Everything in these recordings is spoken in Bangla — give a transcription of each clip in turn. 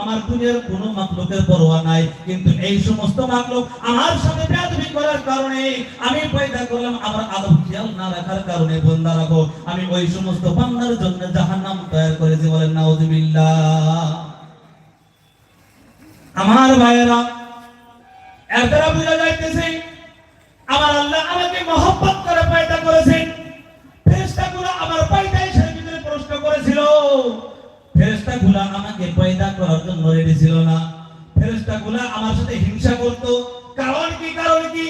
আমার দুনিয়ার কোন মাকলুকের পরোয়া নাই। কিন্তু এই সমস্ত মাকলুক আমার সাথে বেয়াদবি করার কারণে আমি পয়দা করলাম, আমার আদব খেয়াল না রাখার কারণে বন্ধা রাখো। আমি ওই সমস্ত বান্দার জন্য জাহান্নাম তৈরি করেছি বলেন, নাউজুবিল্লাহ। আমার ভাইয়েরা এর দ্বারা বোঝা যাইতেছে, আমার আল্লাহ আমাকে মহব্বত করে পয়দা করেছেন। ফেরেশতাগুলো আমার পয়দা এসে ভিতরে প্রশ্ন করেছিল। ফেরেশতাগুলো আমাকে পয়দা করার জন্য রেডি ছিল না। ফেরেশতাগুলো আমার সাথে হিংসা করত। কারণ কি কারণ কি?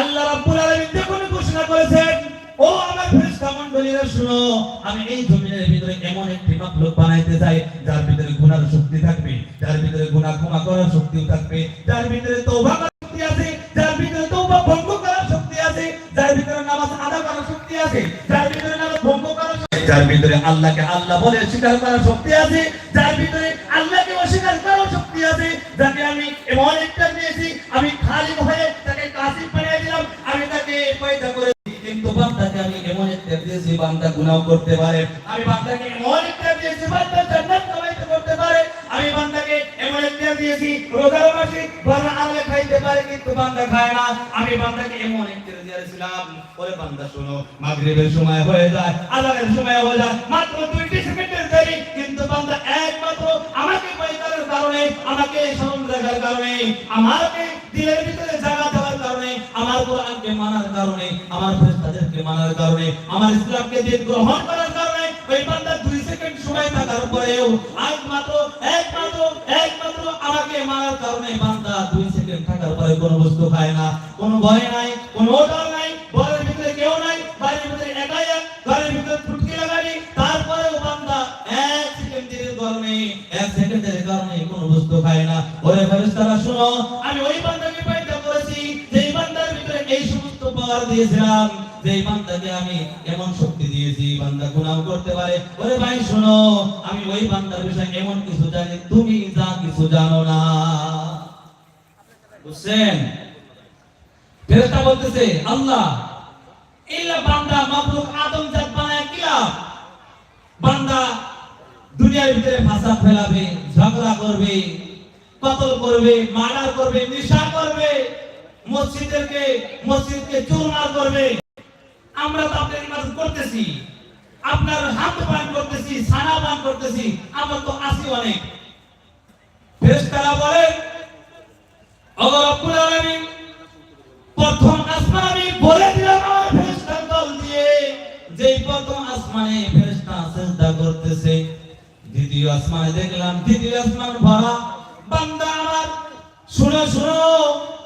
আল্লাহ রাব্বুল আলামিন যখন ঘোষণা করেছেন, ও আমার ফেরেশতা মণ্ডলীরা, শুনো, আমি এই জমিনের ভিতরে এমন একটি মাখলুক বানাইতে চাই, যার ভিতরে গুনার শক্তি থাকবে, যার ভিতরে গুনাহ ক্ষমা করার শক্তিও থাকবে, যার ভিতরে তওবা করার শক্তি আছে, যার ভিতরে তওবা ভঙ্গ করার শক্তি আছে, যার ভিতরে নামাজ আদা করার শক্তি আছে, যার ভিতরে যার ভিতরে আল্লাহকে আল্লাহ বলে স্বীকার করার শক্তি আছে, যার ভিতরে আল্লাহকে অস্বীকার করার শক্তি আছে, যাকে আমি এমন একটা দিয়েছি, আমি খালি হয়ে তাকে কাশি বানিয়ে দিলাম, আমি তাকে পয়দা করে কিন্তু বান্দাকে আমি এমন একটা দিয়েছি, বান্দা গুনাহ করতে পারে। আমি বান্দাকে বান্দা, শোনো, মাগরিবের সময় হয়ে যায়, আজানের সময় হয়ে যায়, মাত্র 20 সেকেন্ডের দেরি। কিন্তু বান্দা, একমাত্র আমাকে কারণে আমাকে কারণে, আমাকে দিলের ভিতরে জায়গা দেওয়ার কারণে, আমার কোরআনকে মানার কারণে, আমার মানার কারণে, আমার ইসলামকে গ্রহণ করার কারণে, ওই বান্দা দুই সেকেন্ড সময় থাকার পরেও একমাত্র একমাত্র একমাত্র আমাকে মানার কারণে বান্দা দুই সেকেন্ড থাকার পরে কোনো বস্তু খায় না, কোনো ভয় নাই, কোনো ডর নাই ফেরেশতারা, শুনো, আমি ওই বান্দাকে পয়দা করেছি যেই বান্দার ভিতরে এই সমস্ত পাওয়ার দিয়েছিলাম, যেই বান্দাকে আমি এমন শক্তি দিয়েছি, বান্দা গুনাহ করতে পারে। ওরে ভাই, শুনো, আমি ওই বান্দার বিষয়ে এমন কিছু জানি, তুমি যা কিছু জানো না। বুঝছেন? ফেরেশতা বলতেছে, আল্লাহ, ইল্লা বান্দা মাবলুক আদম জাত বানায় কি লাভ? বান্দা দুনিয়ার ভিতরে ফাসাদ ফেলাবে, ঝগড়া করবে কতল করবে, মার্ডার করবে, নিশা করবে মসজিদেরকে মসজিদকে চুরমার করবে। আমরা তো আপনার ইবাদত করতেছি, আপনার হাত পান করতেছি সানা পান করতেছি, আমরা তো আসি অনেক। ফেরেশতারা বলে ওগো রব্বুল আলামিন প্রথম আসমান আমি বলে দিলাম আমার ফেরেশতার দল দিয়ে। যেই প্রথম আসমানে ফেরেশতা সিজদা করতেছে, দ্বিতীয় আসমানে দেখলাম দ্বিতীয় আসমান ভরা। বান্দা আমার। শুনো শুনো,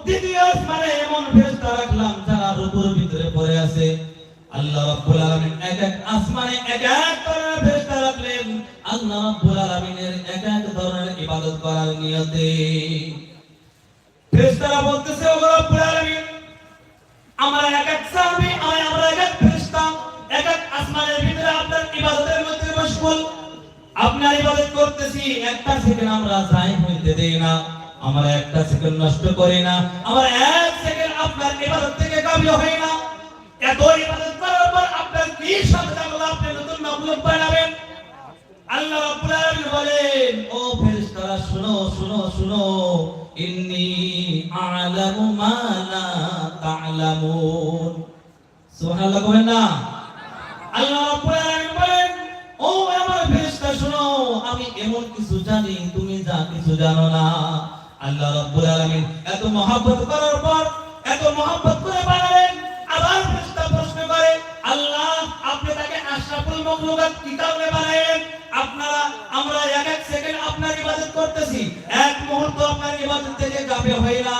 দ্বিতীয় আসমানে এমন ফেরেশতা রাখলাম, যারা রুকুর ভিতরে পড়ে আছে। আল্লাহ রাব্বুল আলামিন এক এক আসমানে এক এক ধরনের ফেরেশতা রাখলেন। আল্লাহ রাব্বুল আলামিনের এক এক ধরনের ইবাদত করার নিয়তে ফেরেশতারা বলতেছে ও রব্বুল আলামিন, আমরা এক এক সাহাবী আমরা এক এক ফেরেশতা, এক এক আসমানের ভিতরে আপনার ইবাদতের মধ্যে মশগুল আপনার ইবাদত করতেছি, একটা সেকেন্ড আমরা যাই হইতে দেই না। আমরা একটা সেকেন্ড নষ্ট করি না। আমরা এক সেকেন্ড আপনার ইবাদত থেকে গাফিল হই না। এত ইবাদত করার পর আপনার কি সাথে আল্লাহ আপনি নতুন মামলুক বানাবেন। আল্লাহ রাব্বুল আলামিন বলেন, ও ফেরেশতারা, শুনো শুনো শুনো। ইন্নী আ'লামু মা লা তা'লামুন। সুবহানাল্লাহ কবেন না? আল্লাহ রাব্বুল আলামিন বলেন ও আমার ফেরেশতা শুনো আমি এমন কিছু জানি, তুমি যা কিছু জানো না। আল্লাহ রাব্বুল আলামিন এত মহব্বত করার পর, এত মহব্বত করে বানালেন, আবার ফেরেশতা প্রশ্ন করে, আল্লাহ, আপনি তাকে আশরাফুল মাখলুকাত কি কারণে বানালেন। আপনারা, আমরা এক এক সেকেন্ড আপনার ইবাদত করতেছি। এক মুহূর্ত আপনার ইবাদত থেকে গাফিল হই না।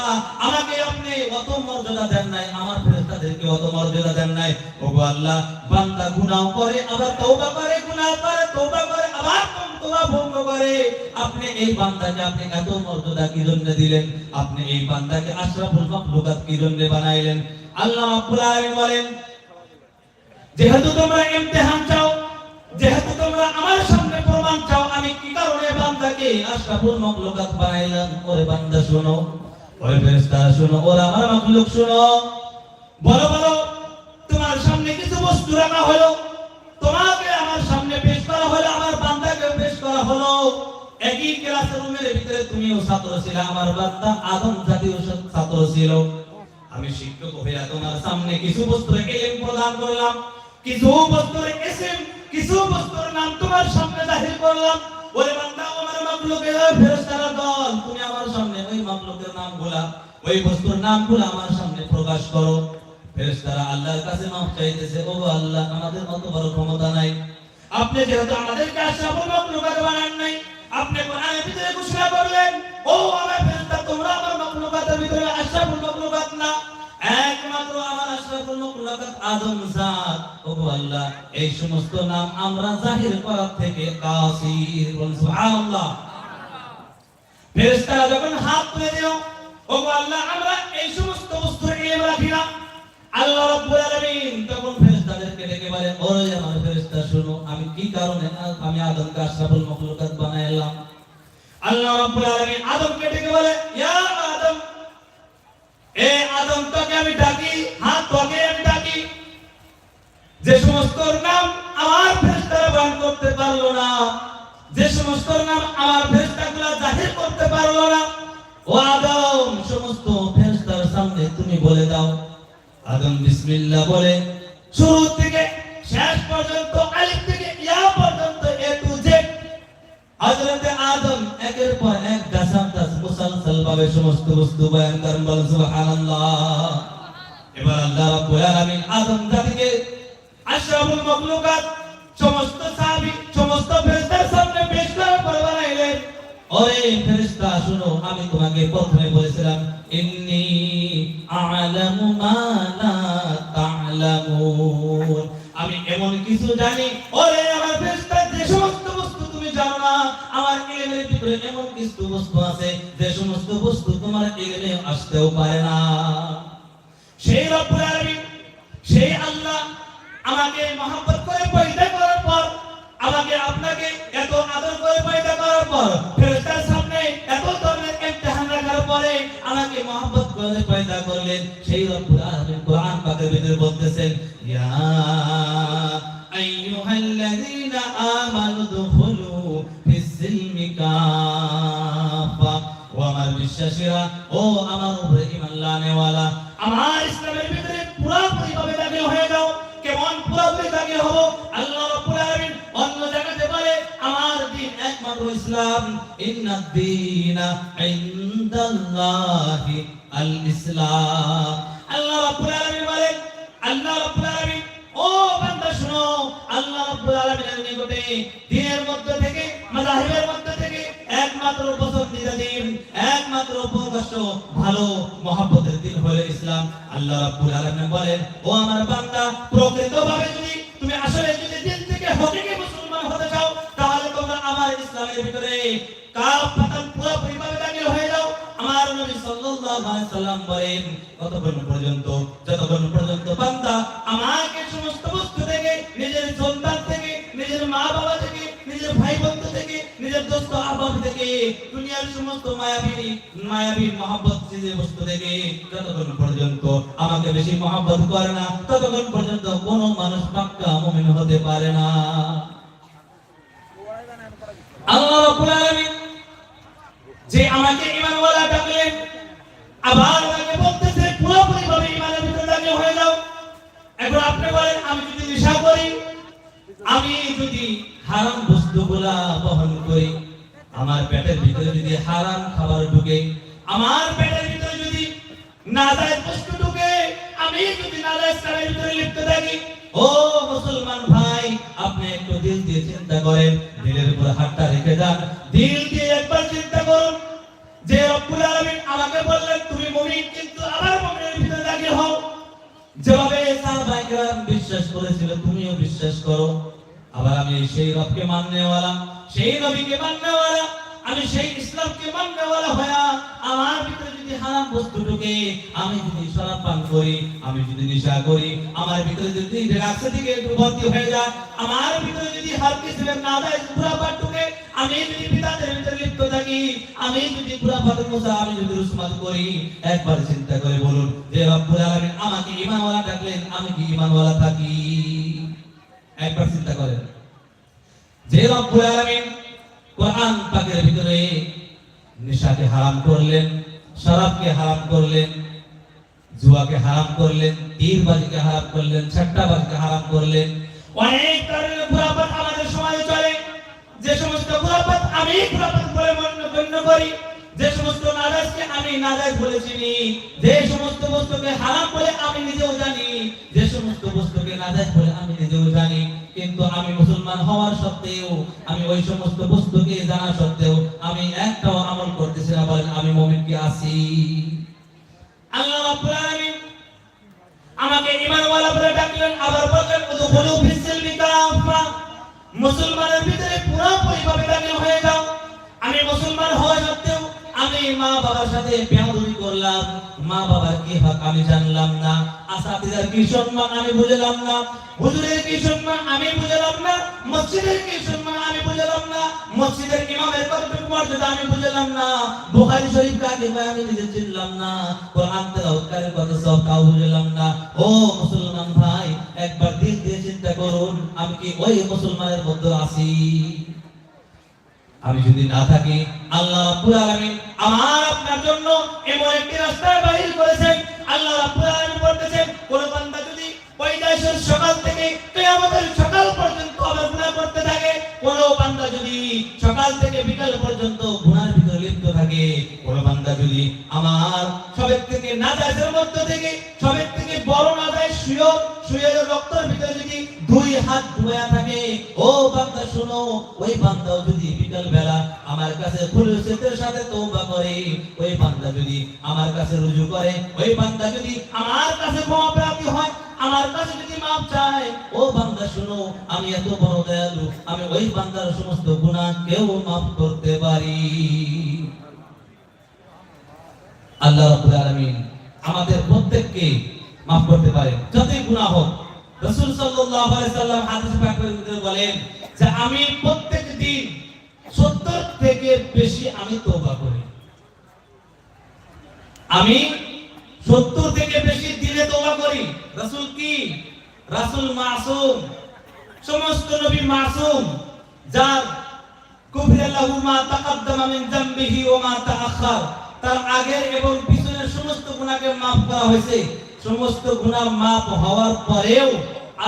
আমাকে আপনি অত মর্যাদা দেন নাই, আমার ফেরেশতাদেরকে অত মর্যাদা দেন নাই। ওগো আল্লাহ, বান্দা গুনাহ করে, আবার তওবা করে, গুনাহ করে, তওবা করে, আবার তওবা ভঙ্গ করে। আপনি এই বান্দাকে আপনি এত মর্যাদা দিলেন? আপনি এই বান্দাকে বানাইলেন? আল্লাহ বলেন, যেহেতু তোমরা ইমতিহান চাও, যেহেতু তোমরা আমার সামনে প্রমাণ চাও, আমি কি কারণে বান্দাকে বানাইলাম? ওরে বান্দা ফেরেশতা আমার বলো বলো, তোমার সামনে কিছু বস্তু রাখা হলো, তোমাকে একই ক্লাসের রুমের ভিতরে তুমিও ছাত্র ছিলে, আমার বাচ্চা আদম জাতীয় ছাত্র ছিল। আমি শিক্ষক হইয়া তোমার সামনে কিছু বস্তুর এলেম প্রদান করলাম, কিছু বস্তুর এসেম কিছু বস্তুর নাম তোমার সামনে জাহির করলাম। ওরে বান্দা আমার মামলুকের ফেরেশতারা দল, তুমি আমার সামনে ওই মামলুকের নামগুলা, ওই বস্তুর নামগুলা আমার সামনে প্রকাশ করো। ফেরেশতারা আল্লাহর কাছে মাফ চাইতেছে ও আল্লাহ, আমাদের মতো বড় ক্ষমতা নাই। আপনি যেহেতু আমাদেরকে আশরাফুল মাখলুকাত বানান নাই, আপনি কোরআনের ভিতরে ঘোষণা করলেন, ও আমার ফেরেশতা, তোমরা আমার মাখলুকাতের ভিতরে আশরাফুল মাখলুকাত না। একমাত্র আমার আশরাফুল মাখলুকাত আদম জাত। ও আল্লাহ, এই সমস্ত নাম আমরা জাহির করার থেকে কাসির বলুন সুবহানাল্লাহ। ফেরেশতারা যখন হাত তুলে দিল, ও আল্লাহ, আমরা এই সমস্ত বস্তু ইলম রাখি আল্লাহ রাব্বুল আলামিন তখন ফেরেশতাদেরকে ডেকে বলে, ওরে আমার ফেরেশতা, শুনো, আমি কি কারণে আমি আদমকে আশরাফুল মাখলুকাত বানাইলাম আল্লাহ রাব্বুল আলামিন আদমকে ডেকে বলে, ইয়া আদম, এ আদম, তোকে আমি ডাকি হাত তোকে আমি ডাকি। যে সমস্ত নাম আমার ফেরেশতারা বয়ান করতে পারল না, যে সমস্ত নাম আমার ফেরেশতাগুলো জাহির করতে পারল না, ও আদম, সমস্ত ফেরেশতার সামনে তুমি বলে দাও। আদম বিসমিল্লাহ বলে, শুরু থেকে শেষ পর্যন্ত, আলিফ থেকে ইয়া পর্যন্ত, এ টু জেড। হযরতে আদম একের পর এক দাসাম দাস মুসলসল ভাবে সমস্ত বস্তু বয়ান করেন, বলেন, সুবহানাল্লাহ। এবার আল্লাহ রাব্বুল আলামিন আদম জাতিকে আশরাফুল মাখলুকাত, সমস্ত সাহাবী, সমস্ত ফেরেশতার সামনে পেশ করার পর বানাইলেন। ওরে ফেরেশতা, শুনো, আমি তোমাকে প্রথমে বলেছিলাম, ইন্নী আমি এমন কিছু জানি, ওরে আমার ফেরেশতা যে সমস্ত বস্তু তুমি জানো না, আমার ইলমের ভিতরে এমন কিছু বস্তু আছে, যে সমস্ত বস্তু তোমার ইলমে আসতেও পারে না। সেই রব্বুল আলামিন, সেই আল্লাহ আমাকে মহব্বত করে পয়দা করার পর, আমাকে আপনাকে এত আদর করে পয়দা করার পর, ফেরেশতার সামনে এত ধরনের ইমতিহান রাখার পরে আমাকে মহব্বত করে পয়দা করলেন, সেই রব্বুল আলামিন কোরআন পাকের ভিতরে বলতেছেন, ইয়া আইয়ুহাল্লাযীনা আমানু দুখুলু ফিস-সিলমি কাফা ও আমার বিশ্বাসীরা, ও আমার উপরে ঈমান লানেওয়ালা, আমার ইসলামের ভিতরে পুরোপুরি ভাবে দাখিল হয়ে যাও, কেমন পুরোপুরি দাখিল হব? আল্লাহ রাব্বুল আলামিন অন্য জায়গাতে বলে, আমার দিন একমাত্র ইসলাম ইন্নাদ দীনা ইনদাল্লাহি আল ইসলাম। তুমি আসলে যদি দিন মুসলমান হতে চাও তাহলে তোমরা আমার হয়ে যাও আমার নবী সাল্লাল্লাহু আলাইহি সাল্লাম বলেন কতক্ষণ পর্যন্ত, যতক্ষণ পর্যন্ত বান্দা আমাকে সমস্ত বস্তু থেকে, নিজের সন্তান থেকে, নিজের মা বাবা থেকে, নিজের ভাই বন্ধু থেকে, নিজের দোস্ত আহবাব থেকে, দুনিয়ার সমস্ত মায়াবী মায়াবী মহব্বত যে বস্তু থেকে, যতক্ষণ পর্যন্ত আমাকে বেশি মহব্বত করে না, ততক্ষণ পর্যন্ত কোনো মানুষ পাক্কা মুমিন হতে পারে না। আল্লাহ রাব্বুল আলামিন যে আমাকে ঈমানওয়ালা ডাকলেন আবার আমাকে বলতেছে পুরোপুরি ভাবে ঈমানের ভিতরে দাঁড়িয়ে হয়ে যাও। এখন আপনি বলেন, আমি যদি নেশা করি, আমি যদি হারাম বস্তুগুলা বহন করি, আমার পেটের ভিতরে যদি হারাম খাবার ঢুকে, আমার পেটের ভিতরে যদি নাজায়েজ বস্তু ঢুকে, আমি যদি নাজায়েজ কাজের ভিতরে লিপ্ত থাকি, ও মুসলমান ভাই, আপনি একটু দিল দিয়ে চিন্তা করেন, দিলের উপর হাতটা রেখে যান। দিল আমি সেই রবকে মাননেওয়ালা, সেই নবীকে মাননেওয়ালা, আমি সেই ইসলামকে মাননেওয়ালা হয়া আমার ভিতরে যদি হারাম বস্তু ঢুকে, আমি যদি শরাব পান করি, আমি যদি নেশা করি, আমার ভিতরে যদি রাস্তা থেকে ভর্তি হয়ে যায়, আমার ভিতরে যদি হার কিসের না দেয় পুরা পাট ঢুকে, আমি যদি পিতাদের ভিতরে লিপ্ত থাকি, আমি যদি পুরা ফাতের মোসা, আমি যদি রুসমাত করি, একবার চিন্তা করে বলুন, যে রব্বুল আলামিন আমাকে ঈমানওয়ালা ডাকলেন, আমি কি ঈমানওয়ালা থাকি? একবার চিন্তা করেন। যে রব্বুল ভিতরে নেশাকে হারাম করলেন, শরাবকে হারাম করলেন, জুয়াকে হারাম করলেন, তীরবাজিকে হারাম করলেন, ছাট্টাবাজিকে হারাম করলেন। অনেক কারণে খুরাপাত আমাদের সমাজে চলে। যে সমস্ত খুরাপাত আমি খুরাপাত বলে গণ্য করি, যে সমস্ত নাজাজকে আমি নাজাজ বলে চিনি, যে সমস্ত বস্তুকে হারাম বলে আমি নিজেও জানি, যে সমস্ত বস্তুকে নাজাজ বলে আমি নিজেও জানি। কিন্তু আমি মুসলমান হওয়ার সত্ত্বেও, আমি ওই সমস্ত বস্তুকে জানা সত্ত্বেও আমি একটাও আমল করতেছি না, বলেন আমি মুমিন কি আছি? মুসলমানের ভিতরে দাখিল হয়ে যাও। আমি মুসলমান হওয়া সত্ত্বেও আমি মা বাবার সাথে বেয়াদবি করলাম। মা বাবার কি হক আমি জানলাম না। আসাতিদার কি সম্মান আমি বুঝলাম না। হুজুরের কি সম্মান আমি বুঝলাম না। মসজিদের কি সম্মান আমি বুঝলাম না। মসজিদের ইমামের কতটুকু মর্যাদা আমি বুঝলাম না। বুখারী শরীফ কাকে কয় আমি নিজে চিনলাম না। কোরআন তেলাওয়াতের কত সব কাউ বুঝলাম না। ও মুসলমান ভাই, একবার দিল দিয়ে চিন্তা করুন, আমি কি ওই মুসলমানের মধ্যে আছি? আমি যদি না থাকি, আল্লাহ আমার আপনার জন্য এমন একটি বাহির করেছেন। আল্লাহ বলতেছেন, কোন বান্দা যদি সকাল থেকে কিয়ামতের সকাল পর্যন্ত গুনাহ করতে থাকে, কোন বান্দা যদি সকাল থেকে বিকাল পর্যন্ত গুনার ভিতরে লিপ্ত থাকে, কোন বান্দা যদি আমার সবের থেকে নাজায়েজের মধ্য থেকে সবের থেকে বড় নাজায়েজ শুয়ে শুয়ে রক্তের ভিতরে যদি দুই হাত ডুবায়া থাকে। ও বান্দা, শোনো, ওই বান্দাও যদি বিকাল বেলা আমার কাছে খুলুসের সাথে তওবা করে, ওই বান্দা যদি আমার কাছে রুজু করে, ওই বান্দা যদি আমার কাছে ক্ষমা প্রাপ্তি হয়, আমার কাছে যদি মাপ চায়, ও বান্দা, শোনো, আমি এত বড় দয়ালু, আমি ওই বান্দার সমস্ত গুনাহ কেউ মাফ করতে পারি। আল্লাহ রাব্বুল আলামিন আমাদের প্রত্যেককে মাফ করতে পারেন যতই গুনাহ হোক, রাসূল সাল্লাল্লাহু আলাইহি সাল্লাম হাদিস পাকের ভিতরে বলেন যে, আমি প্রত্যেক দিন 70 থেকে বেশি আমি তওবা করি। আমি 70 থেকে বেশি দিনে তওবা করি। রাসূল কি? রাসূল মাসুম। সমস্ত নবী মাসুম, যার তার আগের এবং পিছনের সমস্ত গুনাহকে maaf করা হয়েছে। সমস্ত গুনাহ maaf হওয়ার পরেও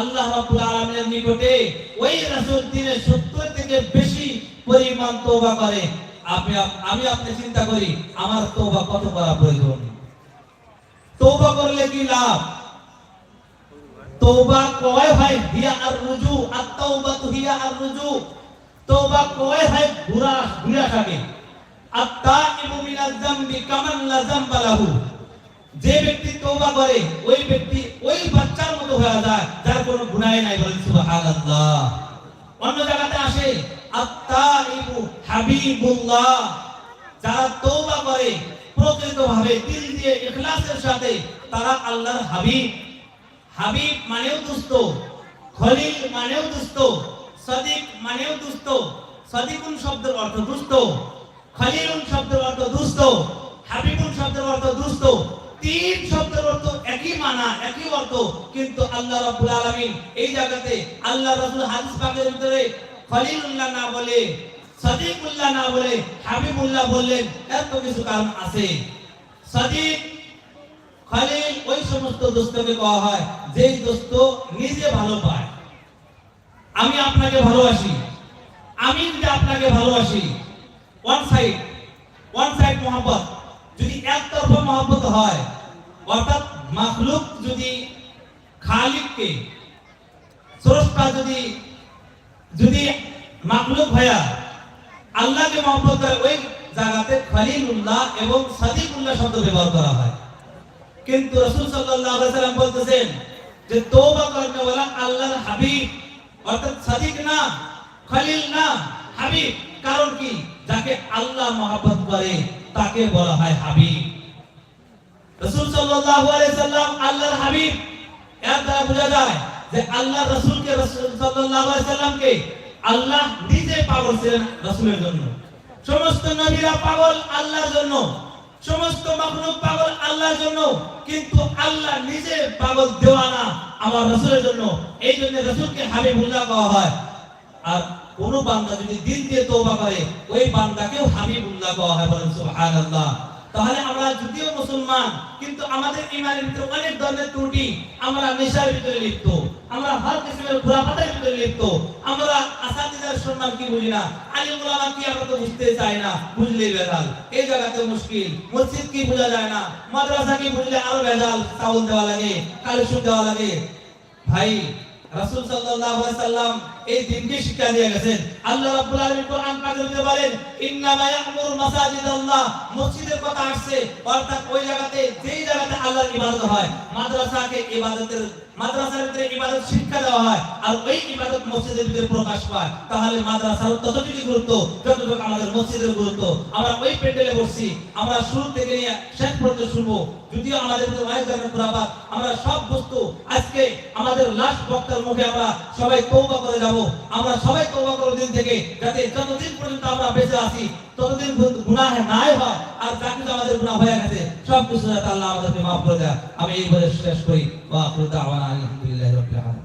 আল্লাহ রাব্বুল আলামিনের নিকটে ওই রাসূল দিনে 70 থেকে বেশি পরিমাণ তওবা করে। আপনি আমি আপনি চিন্তা করি, আমার তওবা কত করা প্রয়োজন? তওবা করলে কি লাভ? তওবা কয় হয় হিয়া আর রুজু আর তাওবাতু হিয়া আর রুজু। তওবা কয় হয় ঘুরা ঘুরা থাকে। আত্তাইবু মিনাজ যামবি কামান লা যামবা লাহু। যে ব্যক্তি তওবা করে, ওই ব্যক্তি ওই বাচ্চার মতো হয়ে যায়, যার কোনো গুনাহ নাই বলেন সুবহানাল্লাহ। অন্য জায়গাতে আসে, আত্তাইবু হাবিবুল্লাহ। যারা তওবা করে, প্রকৃতভাবে দিল দিয়ে ইখলাসের সাথে তারা আল্লাহর হাবিব। হাবিব মানেও দুস্থ, খলিল মানেও দুস্থ, সাদিক মানেও দুস্থ, সাদিকুন শব্দের অর্থ দুস্থ, খলিলুন শব্দের অর্থ দুস্থ, হাবিবুন শব্দের অর্থ দুস্থ তিন শব্দের অর্থ একই মানা, একই অর্থ। কিন্তু আল্লাহ রাব্বুল আলামিন এই জায়গাতে আল্লাহ রাসূল হাদিস পাকের ভিতরে খলিলুল্লাহ না বলে, সাদিকুল্লাহ না বলে, হাবিবুল্লাহ বললেন, এত কিছু কারণ আছে। সাদিক, খালিল ওই সমস্ত দোস্তকে কওয়া হয়, যেই দোস্ত নিজে ভালো পায়। আমি আপনাকে ভালোবাসি। আমি যদি আপনাকে ভালোবাসি ওয়ান সাইড ওয়ান সাইড মোহাম্মত যদি একতরফা মোহাম্মত হয়, অর্থাৎ মাখলুক যদি খালিককে, স্রষ্টা যদি যদি মাখলুক ভাইয়া আল্লাহকে মহব্বত করে, ওই জায়গাতে খলিলুল্লাহ এবং সাদিকুল্লাহ শব্দ ব্যবহার করা হয়। কিন্তু রাসূল সাল্লাম বলতেছেন যে তওবা করনে ওয়ালা আল্লাহর হাবিব, অর্থাৎ সাদিক না, খলিল না, হাবিব। কারণ কি? যাকে আল্লাহ মহব্বত করে। তাকে বলা হয় হাবিব। রাসূল সাল্লাল্লাহু আলাইহি সাল্লাম আল্লাহর হাবিব। এর দ্বারা বোঝা যায় যে আল্লাহ রাসূলকে, রাসূল সাল্লাল্লাহু আলাইহি সাল্লামকে আল্লাহ নিজে পাগল ছিলেন রাসূলের জন্য। সমস্ত নবীরা পাগল আল্লাহর জন্য। সমস্ত মাখলুক পাগল আল্লাহর জন্য। কিন্তু আল্লাহ নিজে পাগল দেওয়ানা আমার রাসূলের জন্য। এই জন্য রাসূলকে হাবিবুল্লাহ কওয়া হয়। আর কোন বান্দা যদি দিল দিয়ে তওবা করে, ওই বান্দাকেও হাবিবুল্লাহ কওয়া হয় বলেন, সুবহানাল্লাহ। তাহলে আমরা যদিও মুসলমান, কিন্তু আমাদের ইমানের ভিতরে অনেক ধরনের ত্রুটি। আমরা নেশার ভিতরে লিপ্ত, আমরা হর কিসমের ঘোরাপাতার ভিতরে লিপ্ত, আমরা আসাদিদার সম্মান কি বুঝি না? আলিম উলামা কি আমরা তো বুঝতে চাই না? বুঝলেই বেজাল এই জায়গাতে মুশকিল। মসজিদ কি বোঝা যায় না? মাদ্রাসা কি বুঝলে আরও বেজাল চাউল দেওয়া লাগে, কালেকশন দেওয়া লাগে? ভাই, রাসূল সাল্লাল্লাহু আলাইহি সাল্লাম এই দিনকে শিক্ষা দিয়ে গেছেন। আল্লাহ রাব্বুল আলামিন কোরআন বলেন ইয়ামুরু মাসাজিদাল্লাহ। মসজিদের কথা আসছে, অর্থাৎ ওই জায়গাতে, যেই জায়গাতে আল্লাহর ইবাদত হয়, মাদ্রাসাকে ইবাদতের, মাদ্রাসার ভিতরে ইবাদত শিক্ষা দেওয়া হয়, আর ওই ইবাদত মসজিদের ভিতরে প্রকাশ পায়। তাহলে মাদ্রাসার ততটুকু গুরুত্ব, যতটুকু আমাদের মসজিদের গুরুত্ব। আমরা ওই প্যান্ডেলে বসছি, আমরা শুরু থেকে নিয়ে শেষ পর্যন্ত শুনব। যদিও আমাদের অনেক ধরনের আমরা সব বস্তু আজকে আমাদের লাস্ট বক্তার মুখে আমরা সবাই তৌবা করে যাব। আমরা সবাই তৌবা করব দিন থেকে, যাতে যতদিন পর্যন্ত আমরা বেঁচে আছি, ততদিন গুনাহ নাই হয়, আর যা আমাদের গুনাহ হয়ে গেছে। সব কিছু যাতে আল্লাহ আমাদেরকে মাফ করে দেয়। আমি এই বলে শেষ করি। ওয়া আখিরু দাওয়ানা আলহামদুলিল্লাহি রাব্বিল আলামিন।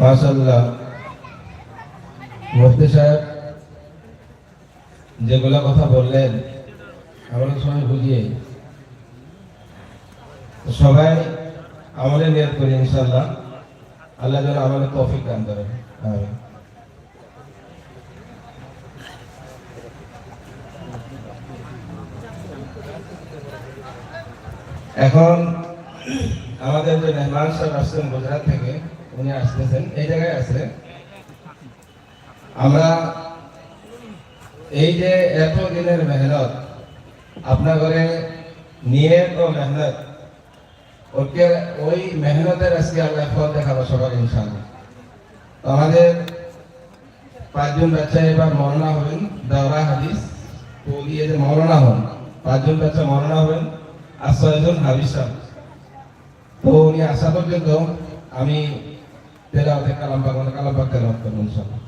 মাশাল্লাহ মুফতি সাহেব। যেগুলা কথা বললেন, আমরা সময় বুঝিয়ে সবাই আমাদের নিয়ত করি ইনশাল্লাহ আল্লাহ যেন আমাদের তৌফিক দান করেন এখন আমাদের যে মেহমান সাহেব আসছেন গুজরাট থেকে, উনি আসতেছেন। এই জায়গায় আছে। আমরা এই যে এত দিনের মেহনত, আপনার ঘরে নিয়ত ও মেহনত, ওকে ওই মেহনতের আজকে আল্লাহ ফল দেখাবো সবার ইনশাআল্লাহ। তো আমাদের পাঁচজন বাচ্চা এবার মরনা হবেন, দাওরা হাদিস তো দিয়ে যে মরনা হন, পাঁচজন বাচ্চা মরনা হবেন আর ছয়জন হাবিসা তো উনি আসা পর্যন্ত আমি তেলাওয়াতে কালাম মানে কালাম করব ইনশাআল্লাহ।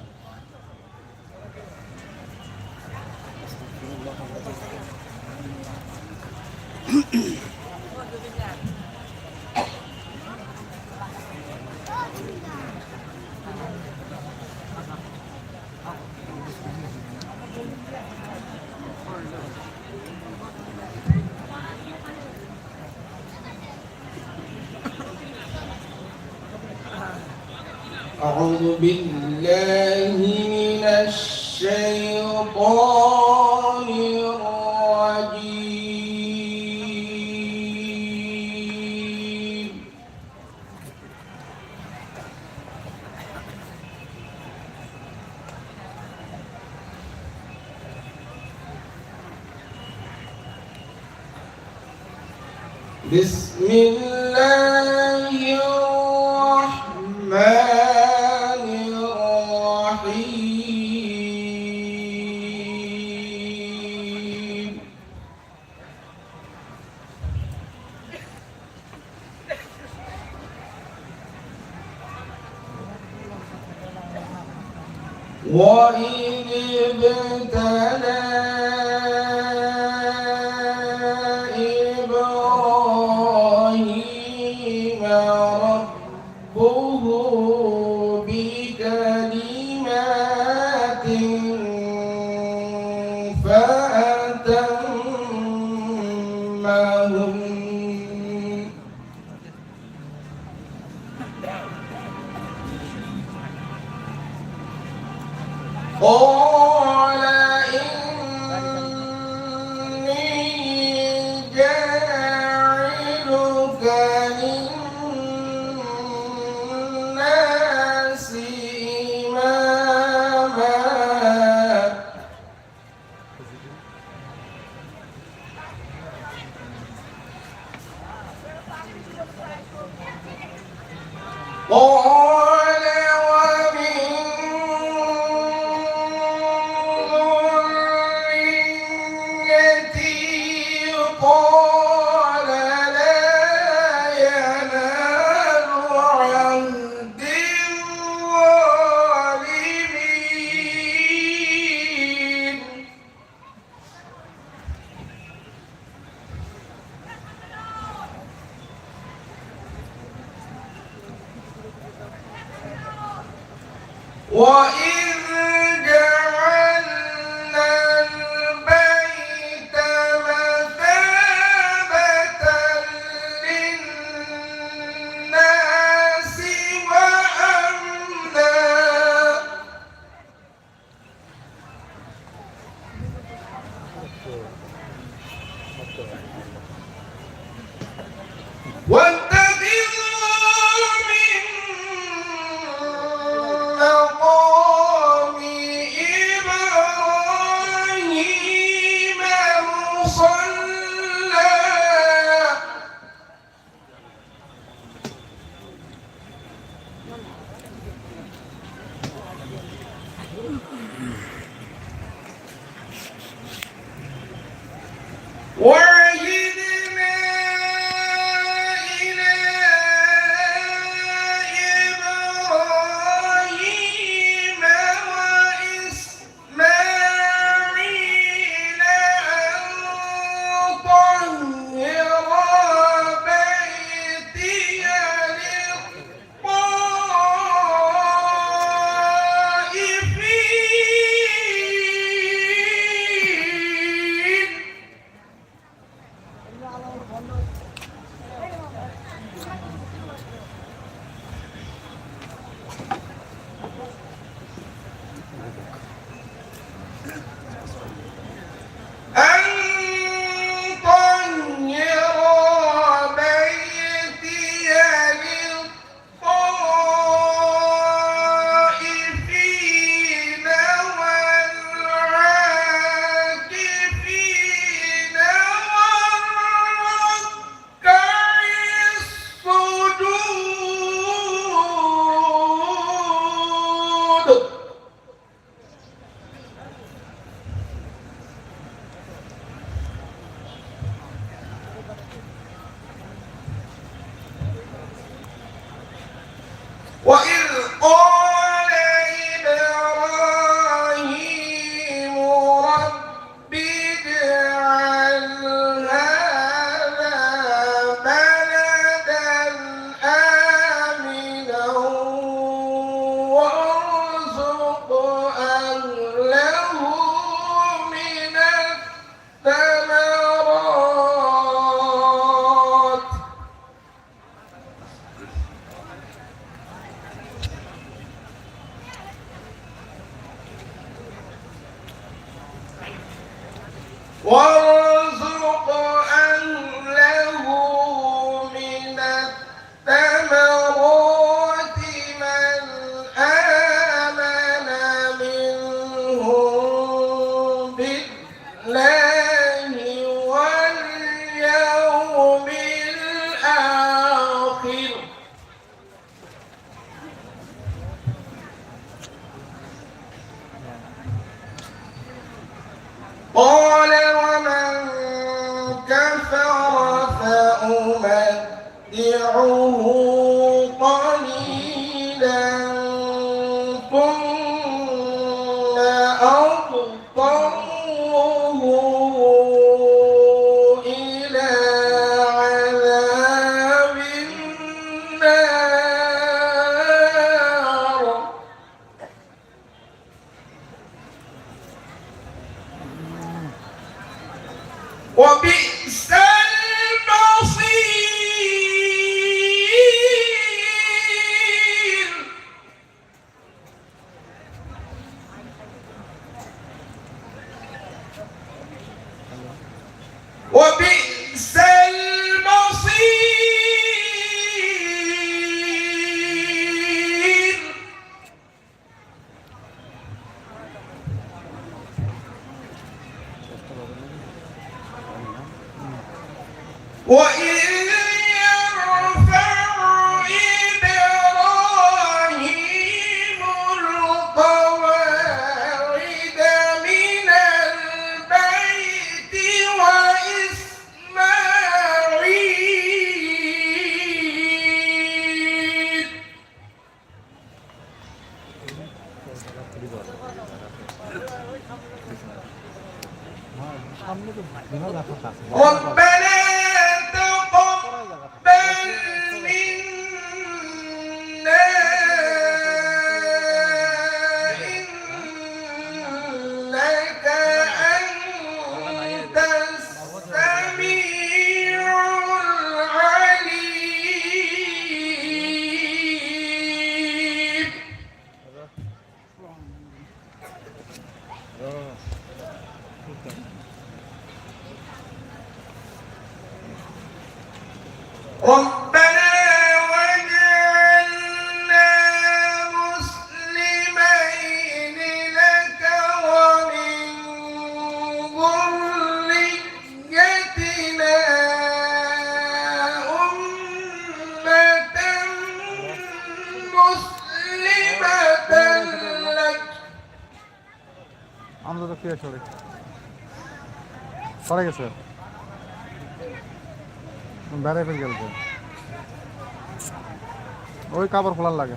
بسم الله الرحمن 我一 Why সরে গেছে। বেড়াই ফেল গেল ওই কাপড় খোলার লাগে।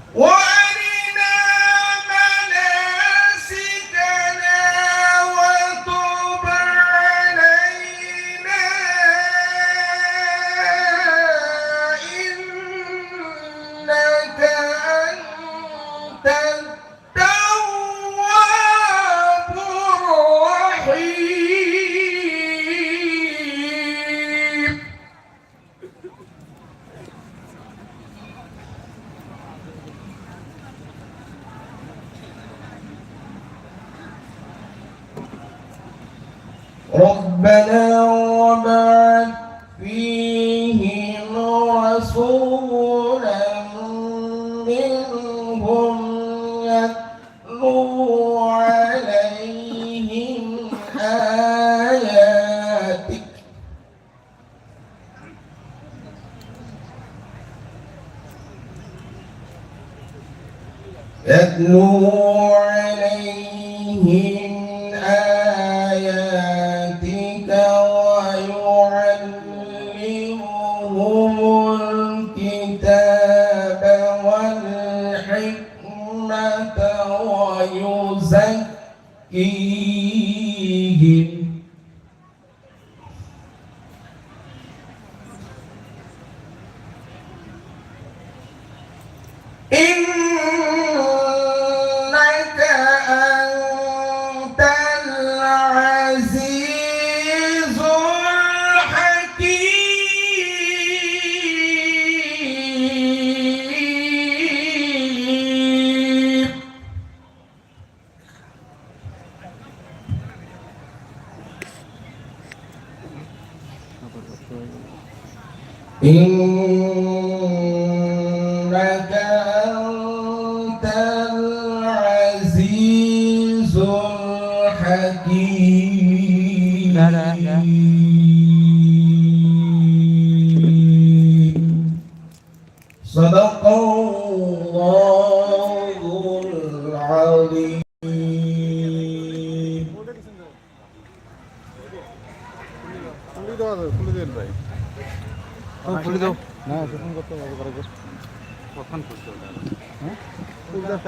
ربنا ويزكيهم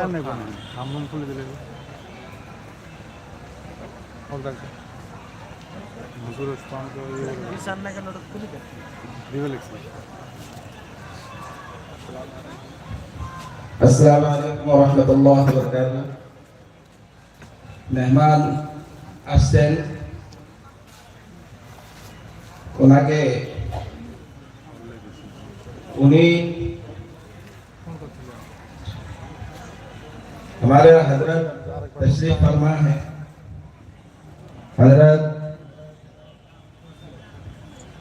দরকার নেই খুলে দিলে মেহমান আসছেন। ওনাকে উনি हमारे हज़रत तशरीफ़ फरमा है। हज़रत